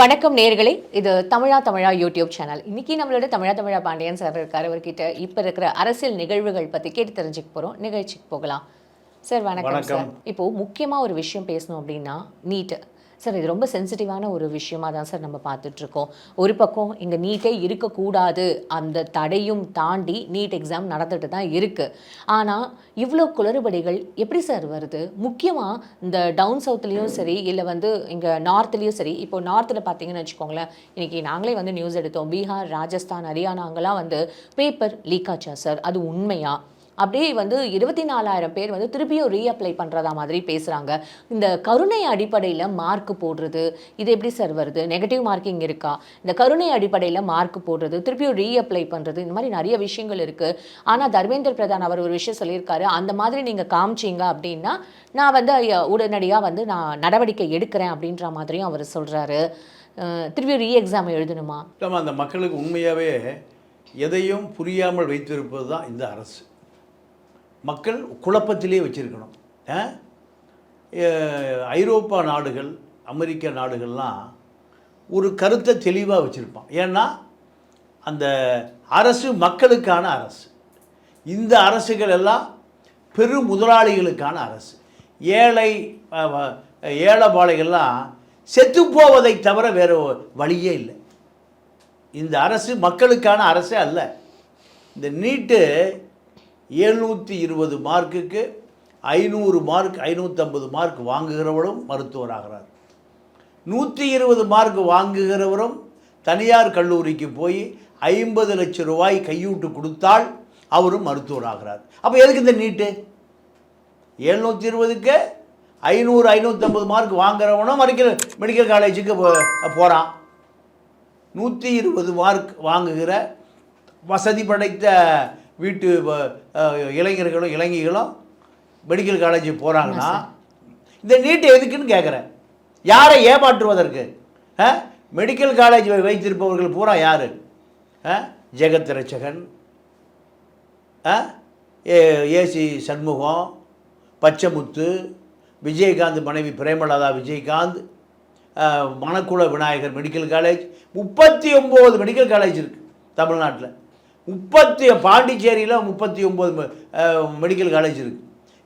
வணக்கம் நேர்களே. இது தமிழா தமிழா யூடியூப் சேனல். இன்னைக்கு நம்மளோட தமிழா தமிழா பாண்டியன் சார் இருக்கார். அவர்கிட்ட இப்போ இருக்கிற அரசியல் நிகழ்வுகள் பற்றி கேட்டு தெரிஞ்சுக்க போகிறோம் நிகழ்ச்சிக்கு போகலாம். சார் வணக்கம். சார். இப்போ முக்கியமாக ஒரு விஷயம் பேசணும் அப்படின்னா நீட் சார் இது ரொம்ப சென்சிட்டிவான ஒரு விஷயமா தான் சார் நம்ம பார்த்துட்ருக்கோம். ஒரு பக்கம் இங்கே நீட்டே இருக்கக்கூடாது. அந்த தடையும் தாண்டி நீட் எக்ஸாம் நடந்துட்டு தான் இருக்குது ஆனால் இவ்வளோ குளறுபடிகள் எப்படி சார் வருது? முக்கியமாக இந்த டவுன் சவுத்துலேயும் சரி இல்லை வந்து இங்கே நார்த்லேயும் சரி. இப்போ நார்த்தில் பார்த்தீங்கன்னு வச்சுக்கோங்களேன் இன்றைக்கி நாங்களே வந்து நியூஸ் எடுத்தோம். பீகார் ராஜஸ்தான் ஹரியானா அங்கெல்லாம் வந்து பேப்பர் லீக் ஆச்சா சார்? அது உண்மையாக அப்படியே வந்து இருபத்தி நாலாயிரம் பேர் வந்து திருப்பியும் ரீஅப்ளை பண்ணுறதா மாதிரி பேசுகிறாங்க இந்த கருணை அடிப்படையில் மார்க் போடுறது இது எப்படி சார் வருது? நெகட்டிவ் மார்க்கிங் இருக்கா? இந்த கருணை அடிப்படையில் மார்க் போடுறது திருப்பியும் ரீஅப்ளை பண்ணுறது இந்த மாதிரி நிறைய விஷயங்கள் இருக்குது ஆனால் தர்மேந்திர பிரதான் அவர் ஒரு விஷயம் சொல்லியிருக்காரு. அந்த மாதிரி நீங்கள் காமிச்சீங்க அப்படின்னா நான் வந்து உடனடியாக வந்து நான் நடவடிக்கை எடுக்கிறேன் அப்படின்ற மாதிரியும் அவர் சொல்கிறாரு திருப்பியும் ரீ எக்ஸாம் எழுதணுமா? நம்ம அந்த மக்களுக்கு உண்மையாகவே எதையும் புரியாமல் வைத்திருப்பது தான் இந்த அரசு. மக்கள் குழப்பத்திலே வச்சிருக்கணும். ஆ? ஐரோப்பா நாடுகள் அமெரிக்க நாடுகள்லாம் ஒரு கருத்தை தெளிவாக வச்சுருப்பான். ஏன்னா அந்த அரசு மக்களுக்கான அரசு. இந்த அரசுகள் எல்லாம் பெரு முதலாளிகளுக்கான அரசு. ஏழை ஏழைபாளைகள்லாம் செத்துப்போவதை தவிர வேறு வழியே இல்லை. இந்த அரசு மக்களுக்கான அரசே அல்ல. இந்த நீட்டு எழுநூற்றி இருபது மார்க்குக்கு ஐநூறு மார்க் ஐநூற்றம்பது மார்க் வாங்குகிறவரும் மருத்துவராகிறார். நூற்றி இருபது மார்க் வாங்குகிறவரும் தனியார் கல்லூரிக்கு போய் ஐம்பது லட்சம் ரூபாய் கையூட்டு கொடுத்தால் அவரும் மருத்துவராகிறார். அப்போ எதுக்கு இந்த நீட்டு? எழுநூற்றி இருபதுக்கு ஐநூறு ஐநூற்றம்பது மார்க் வாங்குறவனும் மெடிக்கல் மெடிக்கல் காலேஜுக்கு போகிறான் நூற்றி இருபது மார்க் வாங்குகிற வசதி படைத்த வீட்டு இளைஞர்களும் இளைஞர்களும் மெடிக்கல் காலேஜ் போகிறாங்கன்னா இந்த நீட்டு எதுக்குன்னு கேட்குறேன் யாரை ஏமாற்றுவதற்கு? ஆ? மெடிக்கல் காலேஜ் வைத்திருப்பவர்கள் பூரா யார்? ஜெகத்? ஏ ஏசி சண்முகம் பச்சைமுத்து விஜயகாந்த் மனைவி பிரேமலதா விஜயகாந்த் மணக்குள விநாயகர் மெடிக்கல் காலேஜ் முப்பத்தி ஒம்பது மெடிக்கல் காலேஜ் இருக்குது தமிழ்நாட்டில். முப்பத்தி பாண்டிச்சேரியில் முப்பத்தி ஒம்பது மெடிக்கல் காலேஜ் இருக்குது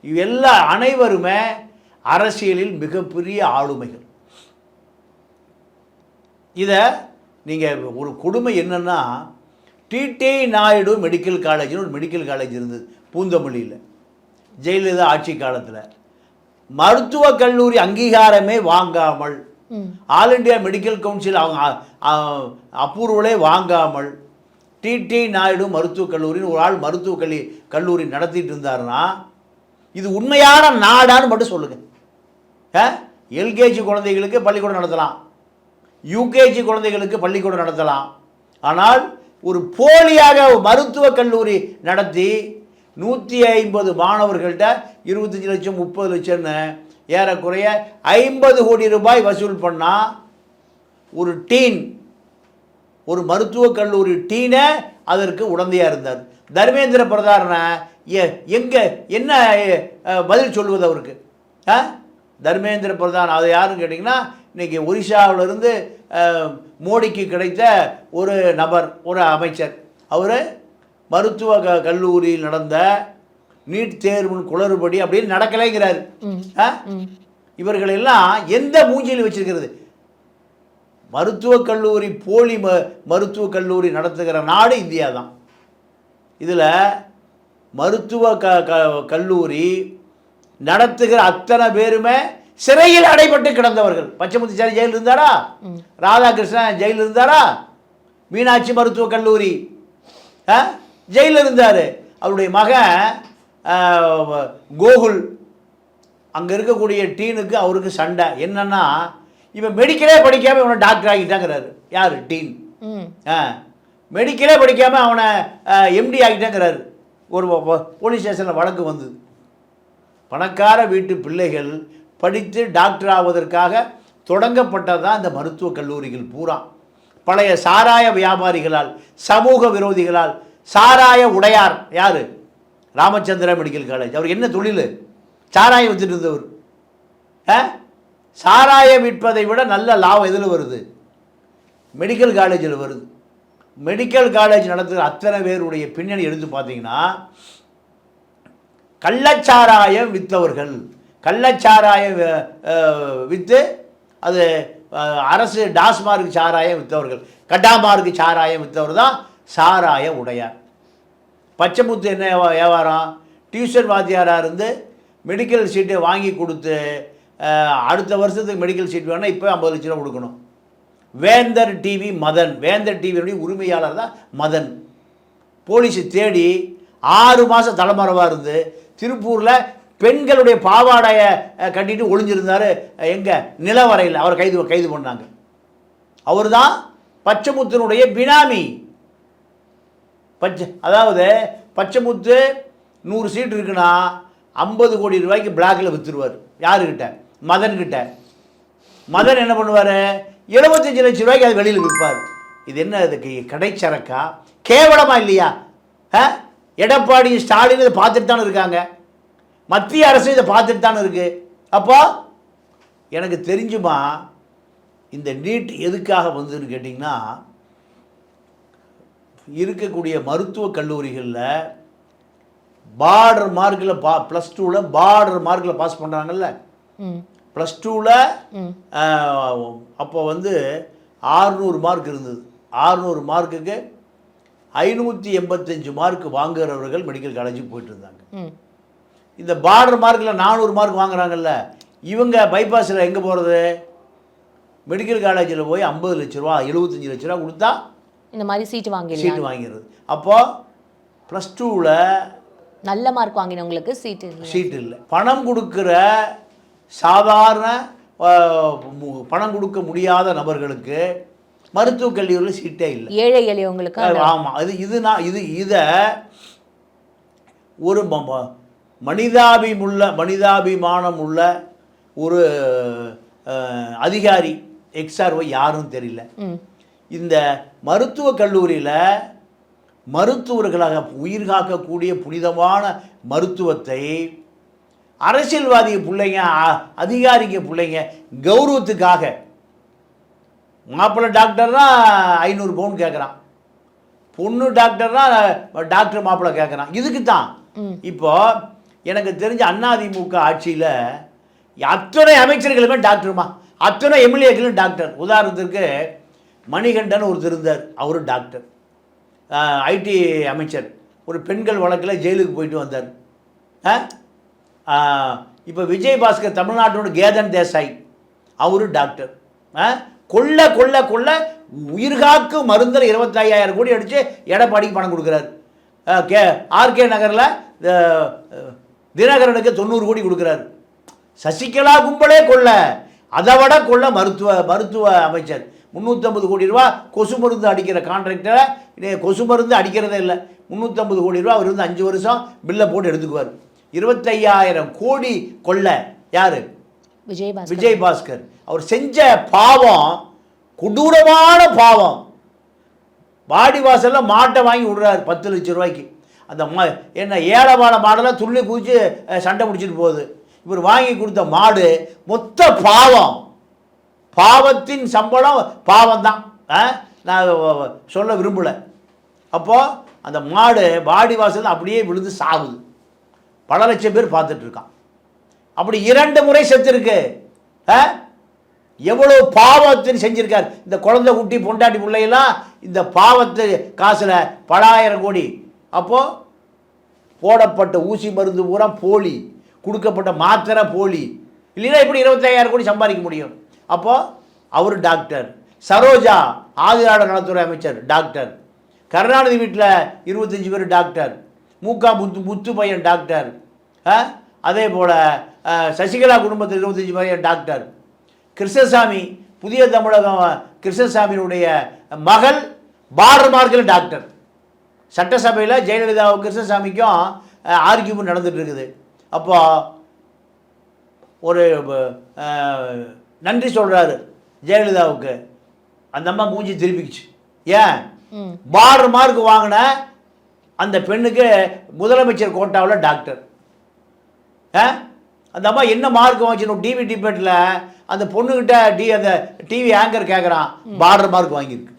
இவ் எல்லா அனைவருமே அரசியலில் மிகப்பெரிய ஆளுமைகள் இதை நீங்கள் ஒரு கொடுமை என்னென்னா டிடி நாயுடு மெடிக்கல் காலேஜ்னு ஒரு மெடிக்கல் காலேஜ் இருந்தது பூந்தமல்லியில் ஜெயலலிதா ஆட்சி காலத்தில் மருத்துவக் கல்லூரி அங்கீகாரமே வாங்காமல் ஆல் இண்டியா மெடிக்கல் கவுன்சில் அவங்க அப்ரூவலே வாங்காமல் டிடி நாயுடு மருத்துவக் கல்லூரின்னு ஒரு ஆள் மருத்துவக் கல்லி கல்லூரி நடத்திட்டு இருந்தாருன்னா இது உண்மையான நாடான்னு மட்டும் சொல்லுங்கள் எல்கேஜி குழந்தைகளுக்கு பள்ளிக்கூடம் நடத்தலாம். யூகேஜி குழந்தைகளுக்கு பள்ளிக்கூடம் நடத்தலாம். ஆனால் ஒரு போலியாக ஒரு மருத்துவக் கல்லூரி நடத்தி நூற்றி ஐம்பது மாணவர்கள்ட்ட இருபத்தஞ்சி லட்சம் முப்பது லட்சம்னு ஏறக்குறைய ஐம்பது கோடி ரூபாய் வசூல் பண்ணால் ஒரு டீன் ஒரு மருத்துவக் கல்லூரி டீனை அதற்கு உடந்தையாக இருந்தார். தர்மேந்திர பிரதான எங்கே என்ன பதில் சொல்வது அவருக்கு? ஆ? தர்மேந்திர பிரதான் அது யாருன்னு கேட்டிங்கன்னா இன்றைக்கி ஒரிஷாவிலிருந்து அஹ், மோடிக்கு கிடைத்த ஒரு நபர் ஒரு அமைச்சர். அவர் மருத்துவ க கல்லூரியில் நடந்த நீட் தேர்வின் குளறுபடி அப்படின்னு நடக்கலைங்கிறார். இவர்களெல்லாம் எந்த மூஞ்சியில் வச்சிருக்கிறது? மருத்துவக் கல்லூரி போலி ம மருத்துவக் கல்லூரி நடத்துகிற நாடு இந்தியா தான் இதில் மருத்துவ க க கல்லூரி நடத்துகிற அத்தனை பேருமே சிறையில் அடைபட்டு கிடந்தவர்கள். பச்சைமுத்துச்சாரி ஜெயிலில் இருந்தாரா? ராதாகிருஷ்ணன் ஜெயிலில் இருந்தாரா? மீனாட்சி மருத்துவக் கல்லூரி. ஜெயிலில் இருந்தார். அவருடைய மகன் கோகுல். அங்கே இருக்கக்கூடிய டீனுக்கு அவருக்கு சண்டை. என்னன்னா இவன் மெடிக்கலே படிக்காமல் இவனை டாக்டர் ஆகிட்டாங்கிறாரு யார்? டீன். ஆ. மெடிக்கலே படிக்காமல் அவனை எம்டி ஆகிட்டாங்கிறாரு ஒரு போலீஸ் ஸ்டேஷனில் வழக்கு வந்தது. பணக்கார வீட்டு பிள்ளைகள் படித்து டாக்டர் ஆவதற்காக தொடங்கப்பட்டது தான் இந்த மருத்துவக் கல்லூரிகள் பூரா. பழைய சாராய வியாபாரிகளால் சமூக விரோதிகளால் சாராய உடையார். யார்? ராமச்சந்திரா மெடிக்கல் காலேஜ் அவர் என்ன தொழில்? சாராயம் வச்சுட்டு இருந்தவர். ஆ? சாராயம் விற்பதை விட நல்ல லாபம் எதில் வருது? மெடிக்கல் காலேஜில் வருது. மெடிக்கல் காலேஜ் நடத்துகிற அத்தனை பேருடைய பின்னணி எடுத்து பார்த்தீங்கன்னா கள்ளச்சாராயம் விற்றவர்கள் கள்ளச்சாராயம் விற்று அது அரசு டாஸ்மார்க் சாராயம் விற்றவர்கள் கட்டாமார்க்கு சாராயம் விற்றவர் தான் சாராய உடையார். பச்சைமுத்து என்ன வியாபாரம்? டியூஷன் வாத்தியாராக இருந்து மெடிக்கல் சீட்டை வாங்கி கொடுத்து அடுத்த வருஷத்துக்கு மெடிக்கல் சீட் வேணால் இப்போ ஐம்பது லட்ச ரூபா கொடுக்கணும். வேந்தர் டிவி மதன். வேந்தர் டிவியினுடைய உரிமையாளர் தான் மதன். போலீஸை தேடி ஆறு மாதம் தலைமறைவாக இருந்து திருப்பூரில் பெண்களுடைய பாவாடையை கட்டிட்டு ஒளிஞ்சிருந்தார் எங்கே? நிலவரையில். அவர் கைது கைது பண்ணாங்க. அவர் தான் பச்சமுத்தினுடைய பினாமி. பச்சை அதாவது பச்சைமுத்து நூறு சீட் இருக்குன்னா ஐம்பது கோடி ரூபாய்க்கு பிளாக்கில் விற்றுருவார் யாருக்கிட்ட மதன்கிட்ட மதன் என்ன பண்ணுவார்? எழுபத்தஞ்சு லட்சம் ரூபாய்க்கு அது வெளியில் விற்பார். இது என்ன அதுக்கு கடைச்சரக்கா? கேவலமா இல்லையா? ஆ? எடப்பாடி ஸ்டாலின் இதை பார்த்துட்டு தானே இருக்காங்க. மத்திய அரசு இதை பார்த்துட்டு தானே இருக்கு. அப்போ எனக்கு தெரிஞ்சுமா இந்த நீட் எதுக்காக வந்ததுன்னு கேட்டிங்கன்னா இருக்கக்கூடிய மருத்துவக் கல்லூரிகளில் பார்டர் மார்க்கில் பா ப்ளஸ் டூவில் பார்டர் மார்க்கில் பாஸ் பண்ணுறாங்கல்ல ப்ளஸ் டூவில் அப்போ வந்து ஆறுநூறு மார்க் இருந்தது. ஆறுநூறு மார்க்குக்கு ஐநூற்றி எண்பத்தஞ்சு மார்க் வாங்குறவர்கள் மெடிக்கல் காலேஜுக்கு போயிட்டு இருந்தாங்க. இந்த பார்டர் மார்க்கில் நானூறு மார்க் வாங்குறாங்கல்ல இவங்க பைபாஸில் எங்கே போகிறது மெடிக்கல் காலேஜில் போய் ஐம்பது லட்ச ரூபா எழுபத்தஞ்சு லட்ச ரூபா கொடுத்தா இந்த மாதிரி சீட்டு வாங்கிடலாம். சீட்டு வாங்கிடுறது. அப்போது ப்ளஸ் டூவில் நல்ல மார்க் வாங்கினவங்களுக்கு சீட்டு இல்லை. சீட் இல்லை. பணம் கொடுக்குற சாதாரண பணம் கொடுக்க முடியாத நபர்களுக்கு மருத்துவக் கல்லூரியில் சீட்டே இல்லை. ஏழை எளியவங்களுக்கு ஆமாம் அது இது நான் இது இதை ஒரு மனிதாபிமுள்ள மனிதாபிமானம் உள்ள ஒரு அதிகாரி எக்ஸ்ஆர்ஒய் யாரும் தெரியல. இந்த மருத்துவக் கல்லூரியில் மருத்துவர்களாக உயிர் காக்கக்கூடிய புனிதமான மருத்துவத்தை அரசியல்வாதி பிள்ளைங்க அதிகாரிங்க பிள்ளைங்க கௌரவத்துக்காக. மாப்பிள்ளை டாக்டர்னா ஐநூறு பவுன் கேட்குறான் பொண்ணு டாக்டர்னா டாக்டர் மாப்பிள்ளை கேட்குறான் இதுக்கு தான். இப்போ எனக்கு தெரிஞ்ச அதிமுக ஆட்சியில் அத்தனை அமைச்சர்களுமே டாக்டருமா அத்தனை எம்எல்ஏக்களும் டாக்டர் உதாரணத்திற்கு மணிகண்டன் ஒருத்தர் இருந்தார். அவரு டாக்டர் ஐடி அமைச்சர். ஒரு பெண்கள் வழக்கில் ஜெயிலுக்கு போயிட்டு வந்தார். இப்போ விஜய் பாஸ்கர் தமிழ்நாட்டோட கேதன் தேசாய் அவரு டாக்டர். ஆ? கொல்ல கொல்ல உயிர்காக்கு மருந்தில் இருபத்தாயிரம் கோடி அடித்து எடப்பாடிக்கு பணம் கொடுக்குறாரு. ஆ, கே ஆர்கே நகரில் தினகரனுக்கு தொண்ணூறு கோடி கொடுக்குறாரு. சசிகலா கும்பலே கொல்ல அதை விட கொள்ள மருத்துவ மருத்துவ அமைச்சர். முந்நூற்றம்பது கோடி ரூபா கொசு மருந்து அடிக்கிற கான்ட்ராக்டரை கொசு மருந்து அடிக்கிறதே இல்லை. முந்நூற்றம்பது கோடி ரூபா அவர் வந்து அஞ்சு வருஷம் பில்லை போட்டு எடுத்துக்குவார். இருபத்தையாயிரம் கோடி கொள்ள. யார்? விஜயபாஸ்கர். விஜய் பாஸ்கர் அவர் செஞ்ச பாவம் கொடூரமான பாவம். வாடி வாசல்ல மாட்டை வாங்கி விடுறாரு பத்து லட்சம் ரூபாய்க்கு. அந்த மா என்ன ஏழவாழ மாடெல்லாம் துள்ளி குதிச்சு சண்டை முடிச்சிட்டு போகுது. இவர் வாங்கி கொடுத்த மாடு மொத்த பாவம். பாவத்தின் சம்பளம் பாவம் தான் நான் சொல்ல விரும்பலை. அப்போது அந்த மாடு வாடி வாசல்ல அப்படியே விழுந்து சாகுது பல லட்சம் பேர் பார்த்துட்டு இருக்கான் அப்படி இரண்டு முறை செத்துருக்கு ஆ? பாவத்தின் செஞ்சிருக்கார். இந்த குழந்தை குட்டி பொண்டாட்டி பிள்ளையெல்லாம் இந்த பாவத்து காசில் பலாயிரம் கோடி. அப்போது போடப்பட்ட ஊசி மருந்து பூரா போலி கொடுக்கப்பட்ட மாத்திரை போலி. இல்லைன்னா இப்படி இருபத்தையாயிரம் கோடி சம்பாதிக்க முடியும்? அப்போது அவர் டாக்டர். சரோஜா ஆதிராட நலத்துறை அமைச்சர் டாக்டர். கருணாநிதி வீட்டில் இருபத்தஞ்சி பேர் டாக்டர். மூக்கா முத்து முத்து பையன் டாக்டர்? அதே போல் சசிகலா குடும்பத்தில் இருபத்தஞ்சி பையன் டாக்டர். கிருஷ்ணசாமி புதிய தமிழகம் கிருஷ்ணசாமியினுடைய மகள் பார்டர் மார்க்கில் டாக்டர். சட்டசபையில் ஜெயலலிதாவும் கிருஷ்ணசாமிக்கும் ஆர்கியூமெண்ட் நடந்துட்டு இருக்குது. அப்போ ஒரு நன்றி சொல்கிறாரு ஜெயலலிதாவுக்கு. அந்த அம்மா மூஞ்சி திருப்பிக்குச்சு. ஏன்? பார்டர் மார்க் வாங்கின அந்த பெண்ணுக்கு முதலமைச்சர் கோட்டாவில் டாக்டர்? அந்த அம்மா என்ன மார்க் வாங்கிச்சு டிவி டிபேட்டில் அந்த பொண்ணுகிட்ட டி அந்த டிவி ஆங்கர் கேட்குறான் பார்டர் மார்க் வாங்கியிருக்கு.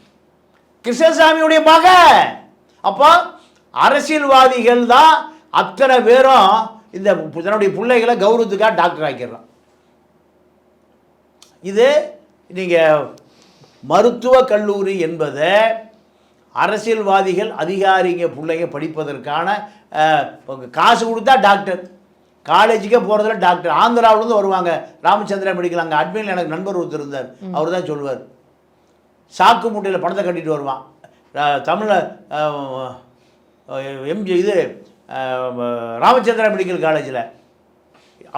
கிருஷ்ணசாமியுடைய மக. அப்போ அரசியல்வாதிகள் தான் அத்தனை பேரும் இந்த தன்னுடைய பிள்ளைகளை கௌரவத்துக்காக டாக்டர் ஆக்கிடுறான். இது நீங்கள் மருத்துவக் கல்லூரி என்பதை அரசியல்வாதிகள் அதிகாரிங்க பிள்ளைங்க படிப்பதற்கான காசு கொடுத்தா டாக்டர். காலேஜுக்கே போகிறதுல டாக்டர். ஆந்திராவிலேருந்து வருவாங்க. ராமச்சந்திரா மெடிக்கல் அங்கே அட்மினில் எனக்கு நண்பர் ஒருத்தர் இருந்தார். அவர் தான் சொல்லுவார் சாக்கு மூட்டையில் பணத்தை கட்டிட்டு வருவான். தமிழில் எம்ஜி இது ராமச்சந்திரா மெடிக்கல் காலேஜில்.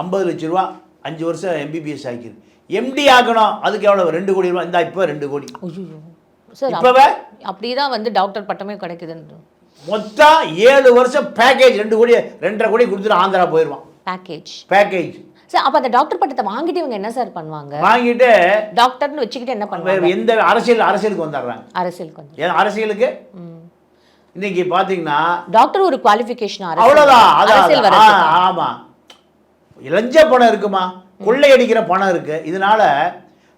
ஐம்பது லட்ச ரூபா அஞ்சு வருஷம் எம்பிபிஎஸ் ஆக்கிது எம்டி ஆக்கணும். அதுக்கு எவ்வளோ ரெண்டு கோடி ரூபா. இந்த இப்போ ரெண்டு கோடி. சார் இப்போவே அப்படிதான் வந்து டாக்டர் பட்டமே கிடைக்குதுன்னு மொத்தம் ஏழு வருஷம் பேக்கேஜ் ரெண்டு கோடி ரெண்டரை கோடி கொடுத்துட்டு ஆந்திரா போயிடுவான் பேக்கேஜ் பேக்கேஜ் சார் அப்ப அந்த டாக்டர் பட்டத்தை வாங்கிட்டு இவங்க என்ன சார் பண்ணுவாங்க? வாங்கிட்டு டாக்டர்னு வச்சுக்கிட்டு என்ன பண்ணுவாங்க? எந்த அரசியல் அரசியலுக்கு வந்துடுறாங்க. அரசியலுக்கு வந்து அரசியலுக்கு. இன்னைக்கு பார்த்தீங்கன்னா டாக்டர் ஒரு குவாலிஃபிகேஷன் அவ்வளோதான் அதான் லஞ்ச பணம் இருக்குமா? கொள்ளையடிக்கிற பணம் இருக்கு. இதனால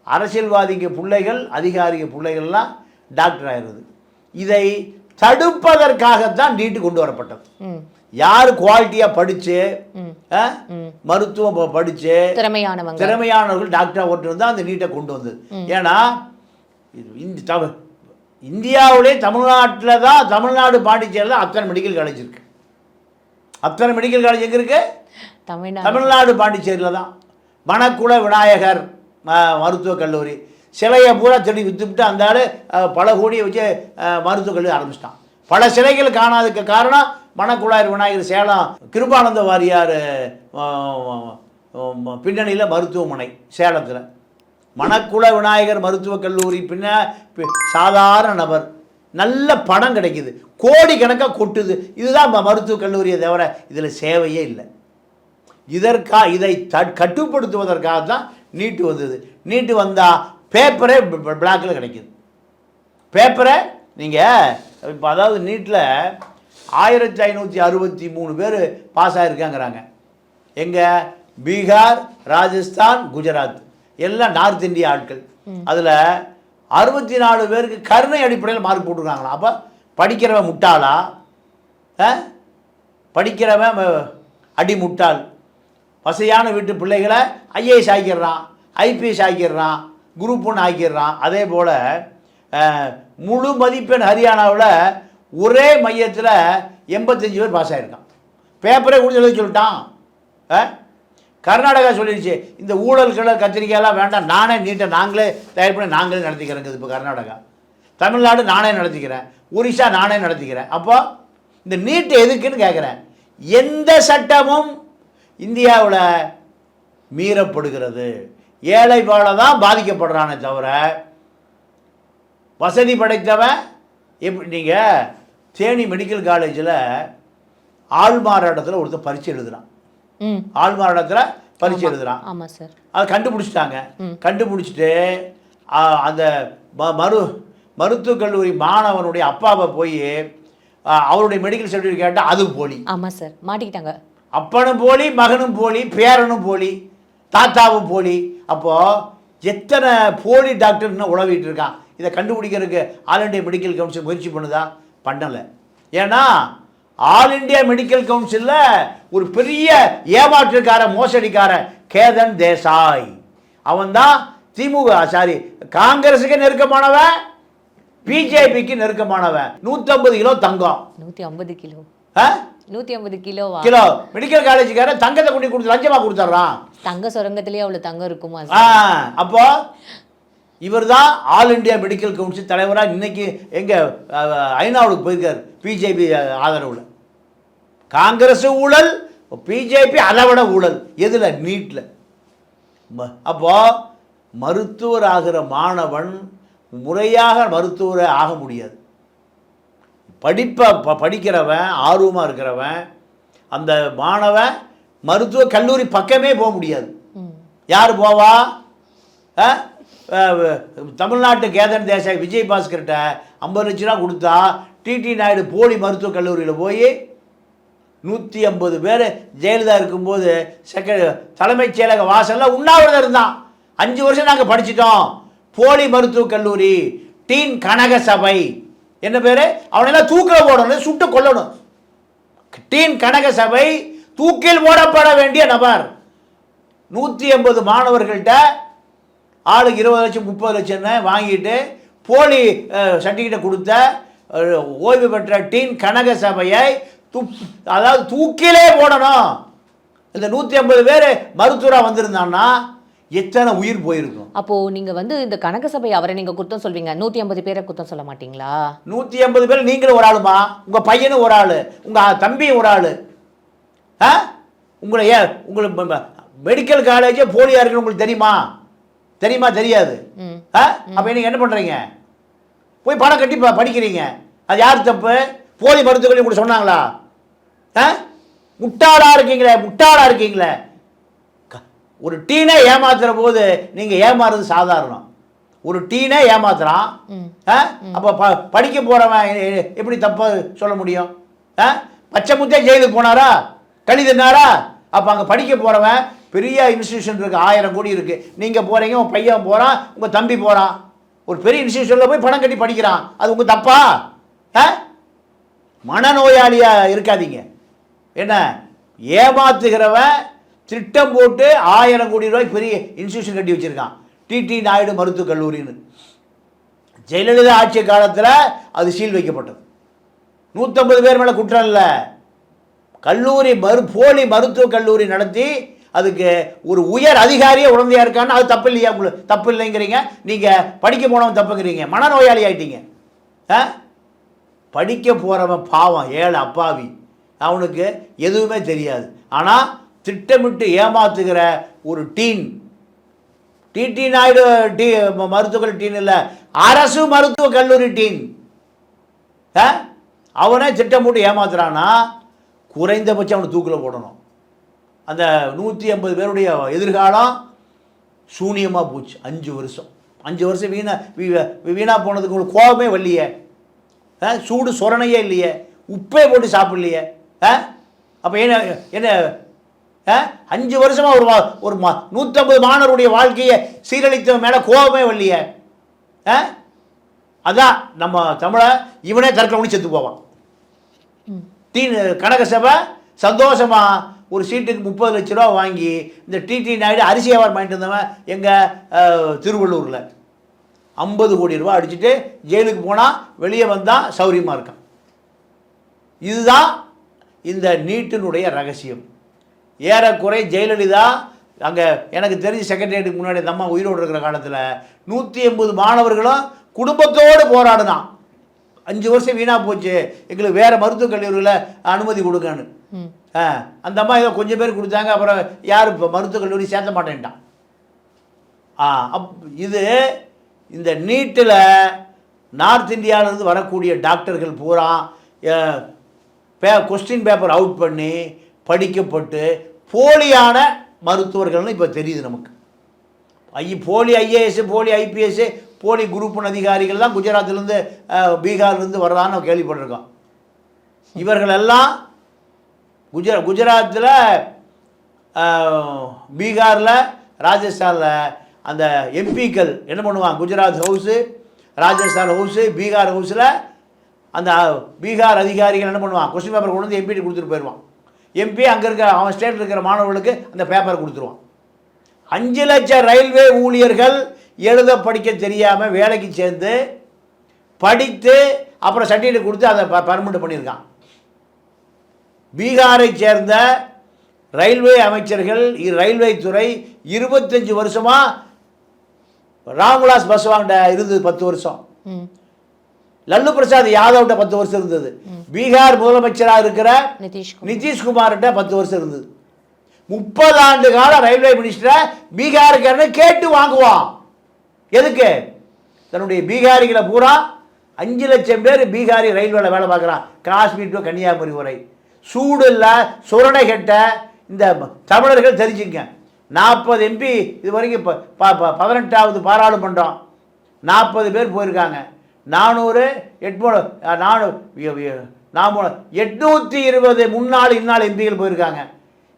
அரசியல்வாதிங்க பிள்ளைகள் அதிகாரிக பிள்ளைகள்லாம் டாக்டர் ஆயிடுது இதை தடுப்பதற்காகத்தான் நீட்டு கொண்டு வரப்பட்டது. யார் குவாலிட்டியாக படித்து. மருத்துவம் ப- படிச்சு திறமையானவங்க. திறமையானவர்கள் டாக்டராக ஓட்டு வந்து அந்த நீட்டை கொண்டு வந்தது. ஏன்னா இது இந்த இந்தியாவிலே தமிழ்நாட்டில் தான் தமிழ்நாடு பாண்டிச்சேரியில் தான் அத்தனை மெடிக்கல் காலேஜ் இருக்கு. அத்தனை மெடிக்கல் காலேஜ் எங்கே இருக்கு? தமிழ்நாடு. பாண்டிச்சேரியில் தான். மணக்குள விநாயகர் மருத்துவக் கல்லூரி சிலையை பூரா தேடி விற்றுவிட்டு அந்த ஆள் பல கோடியை வச்சு மருத்துவ மருத்துவக் ஆரம்பிச்சிட்டான். பல சிலைகள் காணாததுக்கு காரணம் மணக்குழாயர் விநாயகர் சேலம் கிருபானந்த வாரியார் பின்னணியில் மருத்துவமனை சேலத்தில். மணக்குள விநாயகர் மருத்துவக் கல்லூரி பின்ன சாதாரண நபர். நல்ல பணம் கிடைக்குது. கோடி கணக்காக கொட்டுது. இதுதான் மருத்துவக் கல்லூரியை தவிர இதில் சேவையே இல்லை. இதற்கா இதை த கட்டுப்படுத்துவதற்காக தான் நீட்டு வந்தது. நீட்டு வந்தால் பேப்பரே பிளாக்கில் கிடைக்குது. பேப்பரை நீங்கள் இப்போ அதாவது நீட்டில் ஆயிரத்தி ஐநூற்றி அறுபத்தி மூணு பேர் பாஸ் ஆகிருக்காங்கிறாங்க எங்கே? பீகார் ராஜஸ்தான் குஜராத். எல்லாம் நார்த் இந்தியா ஆட்கள். அதில் அறுபத்தி நாலு பேருக்கு கருணை அடிப்படையில் மார்க் போட்டிருக்காங்களா அப்போ படிக்கிறவன் முட்டாளா? படிக்கிறவன் அடி முட்டாள் வசதியான வீட்டு பிள்ளைகளை ஐஏஎஸ் ஆக்கிடுறான். ஐபிஎஸ் ஆக்கிடுறான். குரூப் ஒன்று ஆக்கிடுறான். அதே போல் முழு மதிப்பெண் ஹரியானாவில் ஒரே மையத்தில் எண்பத்தஞ்சு பேர் பாஸ் ஆகிருக்கான் பேப்பரே கொடுத்து சொல்லிட்டான். ஆ? கர்நாடகா சொல்லிடுச்சு. இந்த ஊழல்களை கத்திரிக்காயெல்லாம் வேண்டாம். நானே நீட்டை நாங்களே தயார் பண்ணி நாங்களே நடத்திக்கிறேங்க இப்போ கர்நாடகா. தமிழ்நாடு நானே நடத்திக்கிறேன். ஒரிசா நானே நடத்திக்கிறேன். அப்போ இந்த நீட்டு எதுக்குன்னு கேட்குறேன் எந்த சட்டமும் இந்தியாவில் மீறப்படுகிறது. ஏழை பால தான் பாதிக்கப்படுறானே தவிர வசதி படைத்தவன் எப்படி நீங்கள் தேனி மெடிக்கல் காலேஜில் ஆள்மாறாட்டத்தில் ஒருத்தர் பரீட்சை எழுதுறான். ம். ஆள்மாறாட்டத்தில் பரீட்சை எழுதுறான். ஆமா சார் அதை கண்டுபிடிச்சிட்டாங்க. கண்டுபிடிச்சிட்டு அந்த மரு மருத்துவக் கல்லூரி மாணவனுடைய அப்பாவை போய் அவருடைய மெடிக்கல் சர்டிஃபிகேட் கேட்டால் அது போலி. ஆமா சார் மாட்டிக்கிட்டாங்க. அப்பனும் போலி மகனும் போலி பேரனும் போலி. தாத்தாவும் போலி. அப்போது எத்தனை போலி டாக்டர்னு உழவிட்டு இருக்கான் இதை கண்டுபிடிக்கிறதுக்கு ஆல் இண்டியா மெடிக்கல் கவுன்சில் முயற்சி பண்ணுதா? பண்ணலை. ஏன்னா ஆல் இண்டியா மெடிக்கல் கவுன்சிலில் ஒரு பெரிய ஏமாற்றுக்கார மோசடிக்கார கேதன் தேசாய். அவன்தான் திமுக சாரி காங்கிரஸுக்கு நெருக்கமானவன் பிஜேபிக்கு நெருக்கமானவன் நூற்றம்பது கிலோ தங்கம். நூத்தி ஐம்பது கிலோ. ஆ? நூத்தி ஐம்பது கிலோவா கிலோ. மெடிக்கல் காலேஜுக்காரன் தங்கத்தை கொண்டு கொடுத்து லஞ்சமா கொடுத்துட்றான். தங்க சுரங்கத்திலேயே அவ்வளவு தங்கம் இருக்குமா ஆ அப்போ இவர் தான் ஆல் இந்தியா மெடிக்கல் கவுன்சில் தலைவராக இன்னைக்கு எங்க அஹ், ஐநாவுக்கு போயிருக்கார் பிஜேபி ஆதரவில். காங்கிரஸ் ஊழல் பிஜேபி அதை விட ஊழல். எதில்? நீட்டில் அப்போ மருத்துவர் ஆகிற மாணவன் முறையாக மருத்துவரை ஆக முடியாது. படிப்பை ப படிக்கிறவன் ஆர்வமாக இருக்கிறவன் அந்த மாணவன் மருத்துவ கல்லூரி பக்கமே போக முடியாது. யார் போவா? தமிழ்நாட்டு கேதன் தேசாய் விஜய் பாஸ்கர்கிட்ட ஐம்பது லட்ச ரூபா கொடுத்தா டிடி நாயுடு போலி மருத்துவக் கல்லூரியில் போய் நூற்றி ஐம்பது பேர் ஜெயலலிதா இருக்கும்போது செக தலைமைச் செயலக வாசலில் உண்ணாவிரதம் இருந்தான். அஞ்சு வருஷம் நாங்கள் படிச்சிட்டோம். போலி மருத்துவக் கல்லூரி டீன் கனக சபை என்ன பேர்? அவனெல்லாம் தூக்கில் போடணும் சுட்டு கொல்லணும். டீன் கனக சபை தூக்கில் போடப்பட வேண்டிய நபர். நூற்றி எண்பது மாணவர்கள்ட்ட ஆளுக்கு இருபது லட்சம் முப்பது லட்சம்னு வாங்கிட்டு போலி சர்டிஃபிகேட்டை கொடுத்த ஓய்வு பெற்ற டீன் கனக சபையை துப் அதாவது தூக்கிலே போடணும். இந்த நூற்றி ஐம்பது பேர் மருத்துவராக வந்திருந்தான்னா எத்தனை உயிர் போயிருக்கும்? அப்போ நீங்க வந்து இந்த கனக சபை அவரை நீங்க குத்தம் சொல்வீங்க. நூத்தி ஐம்பது பேரை குத்தம் சொல்ல மாட்டீங்களா? நூற்றி ஐம்பது பேர் நீங்களும் ஒரு ஆளுமா? உங்கள் பையனும் ஒரு ஆள். உங்கள் தம்பியும் ஒரு ஆள். ஆ? உங்களை ஏன் உங்களுக்கு மெடிக்கல் காலேஜே போலியாக இருக்குன்னு உங்களுக்கு தெரியுமா? தெரியுமா? தெரியாது. ஆ? அப்போ நீங்கள் என்ன பண்ணுறீங்க போய் பணம் கட்டி படிக்கிறீங்க. அது யார் தப்பு? போலி மருத்துவர்கள் கூட சொன்னாங்களா? ஆ? முட்டாளா இருக்கீங்களே முட்டாளா இருக்கீங்களே. ஒரு டீனை ஏமாத்துற போது நீங்கள் ஏமாறுறது சாதாரணம். ஒரு டீனை ஏமாத்துறான் அப்போ ப படிக்க போகிறவன் எப்படி தப்ப சொல்ல முடியும்? பச்சை முத்தே ஜெயிலுக்கு போனாரா? களி தின்னாரா அப்போ அங்கே படிக்க போகிறவன் பெரிய இன்ஸ்டியூஷன் இருக்குது ஆயிரம் கோடி இருக்குது நீங்கள் போகிறீங்க உங்கள் பையன் போகிறான் உங்கள் தம்பி போகிறான் ஒரு பெரிய இன்ஸ்டியூஷனில் போய் பணம் கட்டி படிக்கிறான். அது உங்கள் தப்பா? மனநோயாளியாக இருக்காதீங்க. என்ன? ஏமாத்துகிறவன் திட்டம் போட்டு ஆயிரம் கோடி ரூபாய் பெரிய இன்ஸ்டியூஷன் கட்டி வச்சுருக்கான். டிடி நாயுடு மருத்துவக் கல்லூரின்னு. ஜெயலலிதா ஆட்சி காலத்தில் அது சீல் வைக்கப்பட்டது. நூற்றம்பது பேர் மேலே குற்றம் இல்லை. கல்லூரி மரு போலி மருத்துவக் கல்லூரி நடத்தி அதுக்கு ஒரு உயர் அதிகாரியே உடந்தையாக இருக்கான்னு அது தப்பு இல்லையா? உங்களுக்கு தப்பு இல்லைங்கிறீங்க. நீங்கள் படிக்க போனவன் தப்புங்கிறீங்க. மனநோயாளி ஆகிட்டீங்க ஆ? படிக்க போகிறவன் பாவம் ஏழை அப்பாவி. அவனுக்கு எதுவுமே தெரியாது. ஆனால் திட்டமிட்டு ஏமாத்துகிற ஒரு டீன். டிடி நாயுடு டி மருத்துவக் டீன் இல்லை. அரசு மருத்துவ கல்லூரி டீன். ஆ? அவனே திட்டம் போட்டு ஏமாத்துறான்னா குறைந்தபட்சம் அவனை தூக்கில் போடணும். அந்த நூற்றி ஐம்பது பேருடைய எதிர்காலம் சூனியமாக போச்சு அஞ்சு வருஷம். அஞ்சு வருஷம் வீணா வீ- போனதுக்கு உங்களுக்கு கோபமே வரலையே. ஆ? சூடு சொரணையே இல்லையே. உப்பே போட்டு சாப்பிடலையே. ஆ? அப்போ என்ன என்ன அஞ்சு வருஷமாக ஒரு ஒரு மா நூற்றம்பது மாணவருடைய வாழ்க்கையை சீரழித்த மேலே கோபமே வரலையே. அதான் நம்ம தமிழை இவனே தற்கொலை செத்து போவான். டீ கனக சபை சந்தோஷமா ஒரு சீட்டுக்கு முப்பது லட்ச ரூபா வாங்கி இந்த டிடி நாயுடு அரிசி வியாபாரம் வாங்கிட்டு இருந்தவன் எங்கள் திருவள்ளூரில். ஐம்பது கோடி ரூபா அடிச்சுட்டு ஜெயிலுக்கு போனால் வெளியே வந்தால் சௌரியமாக இருக்கான். இதுதான் இந்த நீட்டினுடைய ரகசியம். ஏறக்குறை ஜெயலலிதா அங்கே எனக்கு தெரிஞ்ச செக்ரட்டரியேட்டுக்கு முன்னாடி இந்த அம்மா உயிரோடு இருக்கிற காலத்தில் நூற்றி எண்பது மாணவர்களும் குடும்பத்தோடு போராடினான். அஞ்சு வருஷம் வீணாக போச்சு. எங்களுக்கு வேறு மருத்துவக் கல்லூரியில் அனுமதி கொடுங்கன்னு. அந்த அம்மா ஏதோ கொஞ்சம் பேர் கொடுத்தாங்க அப்புறம் யார் இப்போ மருத்துவக் கல்லூரி சேர்த்த மாட்டேன்ட்டான். அப் இது இந்த நீட்டில் நார்த் இந்தியாவிலேருந்து வரக்கூடிய டாக்டர்கள் பூரா பே கொஸ்டின் பேப்பர் அவுட் பண்ணி படிக்கப்பட்டு போலியான மருத்துவர்கள்னு இப்போ தெரியுது நமக்கு. ஐ போலி ஐஏஎஸ் போலி ஐபிஎஸ் போலி குரூப் அதிகாரிகள் தான் குஜராத்லேருந்து பீகார்லேருந்து வர்றதான்னு நம்ம கேள்விப்பட்டிருக்கோம். இவர்கள் எல்லாம் குஜரா குஜராத்தில் பீகாரில் ராஜஸ்தானில் அந்த எம்பிக்கள் என்ன பண்ணுவாங்க? குஜராத் ஹவுஸு ராஜஸ்தான் ஹவுஸு பீகார் ஹவுஸில் அந்த பீகார் அதிகாரிகள் என்ன பண்ணுவான் கொஸ்டின் பேப்பர் கொண்டு வந்து எம்பிட்டு கொடுத்துட்டு போயிடுவான். எம்பி அங்கே இருக்கிற அவன் ஸ்டேட்டில் இருக்கிற மாணவர்களுக்கு அந்த பேப்பர் கொடுத்துருவான். அஞ்சு லட்சம் ரயில்வே ஊழியர்கள் எழுத படிக்க தெரியாமல் வேலைக்கு சேர்ந்து படித்து அப்புறம் சர்டிஃபிகேட் கொடுத்து அதை பர்மனெண்ட் பண்ணியிருக்கான். பீகாரை சேர்ந்த ரயில்வே அமைச்சர்கள் ரயில்வே துறை இருபத்தஞ்சு வருஷமாக ராம்விலாஸ் பஸ்வாங்கிட்ட இருந்தது பத்து வருஷம். லல்லு பிரசாத் யாதவ்கிட்ட பத்து வருஷம் இருந்தது. பீகார் முதலமைச்சராக இருக்கிற நிதிஷ்குமார் நிதிஷ்குமார்கிட்ட பத்து வருஷம் இருந்தது. முப்பது ஆண்டு கால ரயில்வே மினிஸ்டரை பீகாருக்காரன் கேட்டு வாங்குவான். எதுக்கு? தன்னுடைய பீகாரிகளை பூரா அஞ்சு லட்சம் பேர் பீகாரி ரயில்வேல வேலை பார்க்குறான். காஷ்மீர் டு கன்னியாகுமரி வரை. சூடு இல்லை சுரணை கெட்ட இந்த தமிழர்கள் தெரிஞ்சுங்க. நாற்பது எம்பி இது வரைக்கும் இப்போ பதினெட்டாவது பாராளுமன்றம். நாற்பது பேர் போயிருக்காங்க. நானூறு எட்நூறு நானூ நாம் எட்நூற்றி இருபது முன்னாள் இந்நாள் எம்பிகள் போயிருக்காங்க.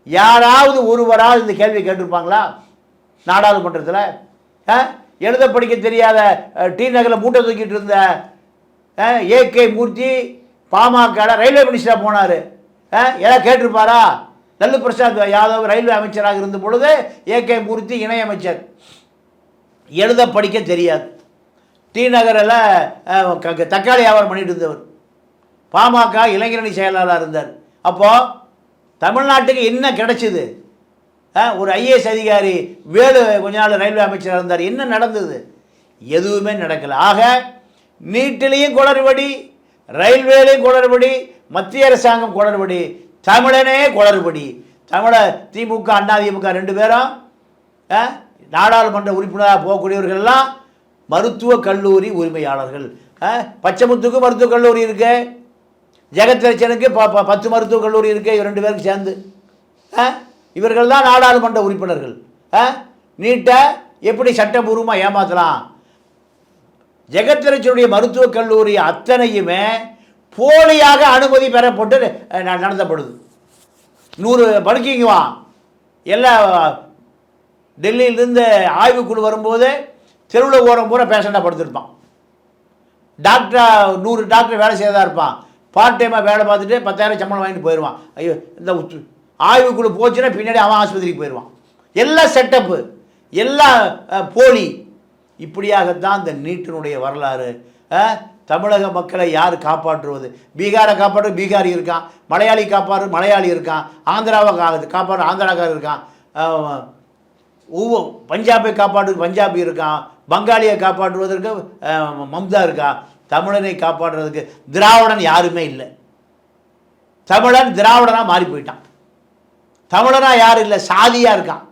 யாராவது ஒருவராவது இந்த கேள்வி கேட்டிருப்பாங்களா? நாடாளுமன்றத்தில் எழுத படிக்க தெரியாத டி நகரில் மூட்டை தூக்கிட்டு இருந்த ஏகே மூர்த்தி பாமக ரயில்வே மினிஸ்டராக போனார். எல்லாம் கேட்டிருப்பாரா? லல்லு பிரசாத் யாதவ் ரயில்வே அமைச்சராக இருந்த பொழுது ஏகே மூர்த்தி இணையமைச்சர். எழுத படிக்க தெரியாது. டி நகரில் க- தக்காளி வியாபாரம் பண்ணிட்டு இருந்தவர். பாமக இளைஞரணி செயலாளராக இருந்தார். அப்போது தமிழ்நாட்டுக்கு என்ன கிடைச்சிது? ஒரு ஐஏஎஸ் அதிகாரி வேலு கொஞ்ச நாள் ரயில்வே அமைச்சராக இருந்தார். என்ன நடந்தது? எதுவுமே நடக்கலை. ஆக நீட்டிலையும் குளறுபடி ரயில்வேலையும் குளறுபடி மத்திய அரசாங்கம் குளறுபடி தமிழனே குளறுபடி. தமிழ திமுக அண்ணா திமுக ரெண்டு பேரும் நாடாளுமன்ற உறுப்பினராக போகக்கூடியவர்கள் மருத்துவ கல்லூரி உரிமையாளர்கள். அஹ், பச்சைமுத்துக்கு மருத்துவக் கல்லூரி இருக்கு. ஜெகத்ரட்சனுக்கு ப ப- பத்து மருத்துவக் கல்லூரி இருக்கு இவர் ரெண்டு பேருக்கு சேர்ந்து. இவர்கள் தான் நாடாளுமன்ற உறுப்பினர்கள். நீட்டை எப்படி சட்டபூர்வமாக ஏமாற்றலாம் ஜெகத்ரட்சனுடைய மருத்துவக் கல்லூரி அத்தனையுமே போலியாக அனுமதி பெறப்பட்டு நடத்தப்படுது. நூறு படுக்கைங்க வா. எல்லாம் டெல்லியிலேருந்து ஆய்வுக்குழு வரும்போது தெருவில் ஓரம் பூரா பேஷண்ட்டாக படுத்துருப்பான். டாக்டராக நூறு டாக்டர் வேலை செய்யறதா இருப்பான். பார்ட் டைமாக வேலை பார்த்துட்டு பத்தாயிரம் சம்பளம் வாங்கிட்டு போயிடுவான். ஐயோ இந்த ஆய்வுக்குழு போச்சுன்னா பின்னாடி அவன் ஆஸ்பத்திரிக்கு போயிடுவான். எல்லா செட்டப்பு எல்லாம் போலி. இப்படியாகத்தான் இந்த நீட்டினுடைய வரலாறு. தமிழக மக்களை யார் காப்பாற்றுவது? பீகாரை காப்பாற்று பீகாரி இருக்கான். மலையாளி காப்பாற்று மலையாளி இருக்கான். ஆந்திராவை கா காப்பாற்ற ஆந்திராக்காரர் இருக்கான். ஒவ்வொரு பஞ்சாபை காப்பாற்று பஞ்சாபி இருக்கான். பங்காளியை காப்பாற்றுவதற்கு மம்தா இருக்கா? தமிழனை காப்பாற்றுறதுக்கு திராவிடன் யாருமே இல்லை. தமிழன் திராவிடனாக மாறி போயிட்டான். தமிழனா யாரும் இல்லை? சாதியாக இருக்கான்.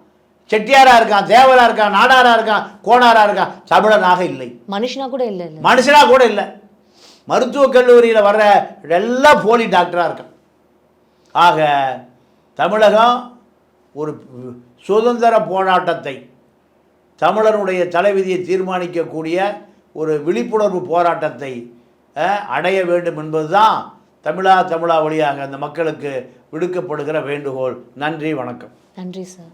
செட்டியாரா இருக்கான் தேவரா இருக்கான் நாடாரா இருக்கான் கோணாரா இருக்கான். தமிழனாக இல்லை. மனுஷனா கூட இல்லை இல்லை. மனுஷனாக கூட இல்லை. மருத்துவக் கல்லூரியில் வர்ற எல்லாம் போலி டாக்டராக இருக்கான். ஆக தமிழகம் ஒரு சுதந்திர போராட்டத்தை தமிழனுடைய தலைவிதியை தீர்மானிக்கக்கூடிய ஒரு விழிப்புணர்வு போராட்டத்தை அடைய வேண்டும் என்பதுதான் தமிழா தமிழா வழியாக அந்த மக்களுக்கு விடுக்கப்படுகிற வேண்டுகோள். நன்றி வணக்கம். நன்றி சார்.